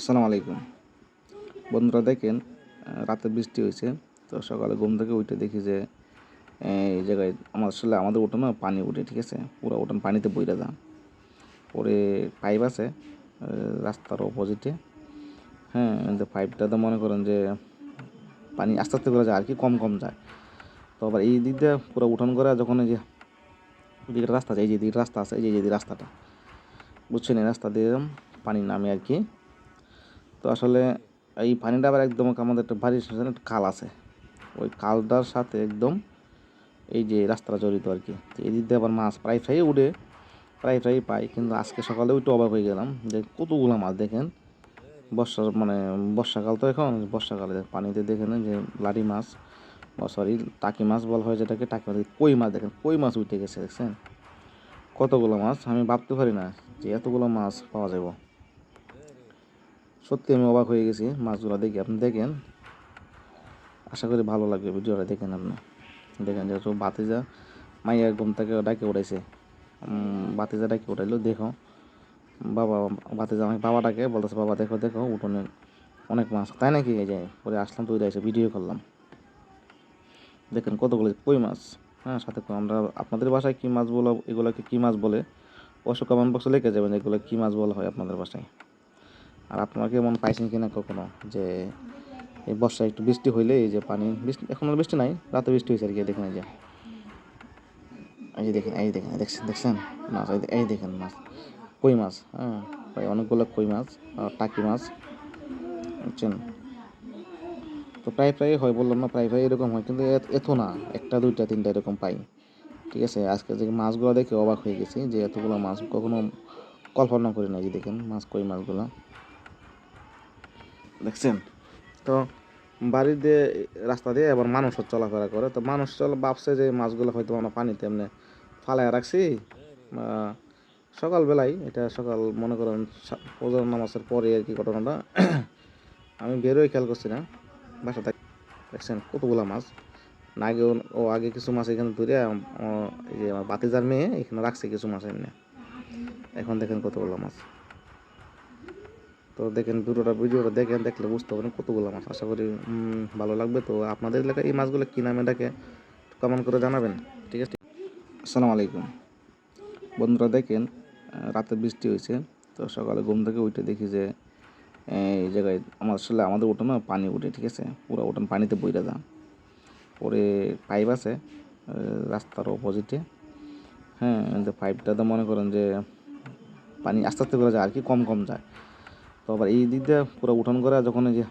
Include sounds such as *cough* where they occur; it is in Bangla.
আসসালামু আলাইকুম। বন্ধুরা দেখেন রাতে বৃষ্টি হয়েছে, তো সকালে ঘুম থেকে উঠে দেখি যে এই জায়গায় আমার আসলে আমাদের উঠোনে পানি উঠে, ঠিক আছে? পুরো উঠোন পানিতে বইরা যা পরে পাইপ আছে রাস্তার অপোজিটে হ্যাঁ কিন্তু পাইপটাতে মনে করেন যে, পানি আস্তে আস্তে করে যায়, আর কি কম কম যায়। তো আবার এই দিক দিয়ে পুরো উঠোন করে যখন এই যে দিকে রাস্তা আছে, এই যে দিকে রাস্তা আছে, এই যে যে রাস্তাটা। বুঝছেন, এই রাস্তা দিয়ে পানি নামে আর কি। তো আসলে এই পানিটা আবার একদম আমাদের একটা বাড়ির সাথে একটা খাল আছে। ওই খালটার সাথে একদম এই যে রাস্তাটা জড়িত আর কি তো এই দিক দিয়ে আবার মাছ প্রায় ফ্রাই উঠে, প্রায় ফ্রাই পাই। কিন্তু আজকে সকালে একটু অবাক হয়ে গেলাম যে কতগুলো মাছ দেখেন? বর্ষার মানে বর্ষাকাল তো এখন, বর্ষাকালে পানিতে দেখেন যে লাড়ি মাছ সরি, টাকি মাছ বলা হয় যেটাকে, টাকি মাছ, কই মাছ দেখেন? কই মাছ উঠে গেছে দেখছেন? কতগুলো মাছ? আমি ভাবতে পারি না যে এতগুলো মাছ পাওয়া যাবে সত্যি আমি অবাক হয়ে গেছি মাছগুলো দেখে। আপনি দেখেন? আশা করি ভালো লাগবে ভিডিওটা, দেখেন আপনি। দেখেন যে সব বাতিজা মাইয়া ঘুম থেকে ডাকে উঠাইছে বাতিজা ডাকে উঠাইলো দেখো। বাবা বাতিজা আমাকে বাবা ডাকে বলতেছে, বাবা, দেখো দেখো, উঠোনে অনেক মাছ। তাই নাকি? এই যে, পরে আসলাম তো এসে ভিডিও করলাম। দেখেন কতগুলো, কই মাছ? হ্যাঁ সাথে আমরা আপনাদের বাসায় কী মাছ বলো, এগুলোকে কী মাছ বলে? অবশ্য কমেন্ট বক্সে লিখে যাবেন এগুলো কী মাছ বলা হয় আপনাদের বাসায়। আর আপনারা কেমন পাইছেন কিনা কখনো? যে এই বর্ষায় একটু বৃষ্টি হইলে এই যে পানি, বৃষ্টি এখন বৃষ্টি নাই, রাতে বৃষ্টি হয়েছে আর কি, দেখেন এই যে। এই যে দেখেন, এই দেখেন, দেখছেন দেখছেন? মাছ, এই দেখেন মাছ। কই মাছ? হ্যাঁ প্রায় অনেকগুলো কই মাছ টাকি মাছ, বুঝছেন? তো প্রায় প্রায় হয়, বললাম না, প্রায় প্রায় এরকম হয়, কিন্তু এত- না, একটা, দুইটা, তিনটা এরকম পাই। ঠিক আছে? আজকে যে মাছগুলো দেখে অবাক হয়ে গেছি যে এতগুলো মাছ কখনো কল্পনা করি না যে দেখেন মাছ কই মাছগুলো। দেখছেন? তো বাড়ি দিয়ে, রাস্তা দিয়ে আবার মানুষও চলাফেরা করে। তো মানুষ চল, ভাবছে যে মাছগুলো হয়তো আমরা পানিতে এমনি ফালায় রাখছি। সকালবেলায় এটা সকাল, মনে করেন ফজর নামাজের পরে আর কি ঘটনাটা। *coughs* আমি বেরোয় খেয়াল করছি না, বাসা থাক, দেখছেন কতগুলো মাছ। না আগে ও- ও আগে কিছু মাছ এখানে ধরে এই যে আমার বাতিজার মেয়ে এখানে রাখছে কিছু মাছ এমনি। এখন দেখেন কতগুলো মাছ। তো দেখেন ভিডিওটা ভিডিওটা দেখেন, দেখলে বুঝতে পারেন কতগুলো মাছ। আশা করি ভালো লাগবে। তো আপনাদের এলাকায় এই মাছগুলো কী নামে ডাকে কমেন্ট করে জানাবেন। ঠিক আছে? আসসালামু আলাইকুম। বন্ধুরা দেখেন রাতে বৃষ্টি হয়েছে। তো সকালে ঘুম থেকে উঠে দেখি যে এই জায়গায় আমার আসলে আমাদের উঠোনে পানি উঠে, ঠিক আছে? পুরো উঠোন পানিতে বইরা যা পরে পাইপ আছে রাস্তার অপোজিটে হ্যাঁ পাইপটা তো মনে করেন যে, পানি আস্তে আস্তে করে যায়, আর কি কম কম যায়। তো এই দিক দিয়ে পুরো উঠান করে যখন এই যে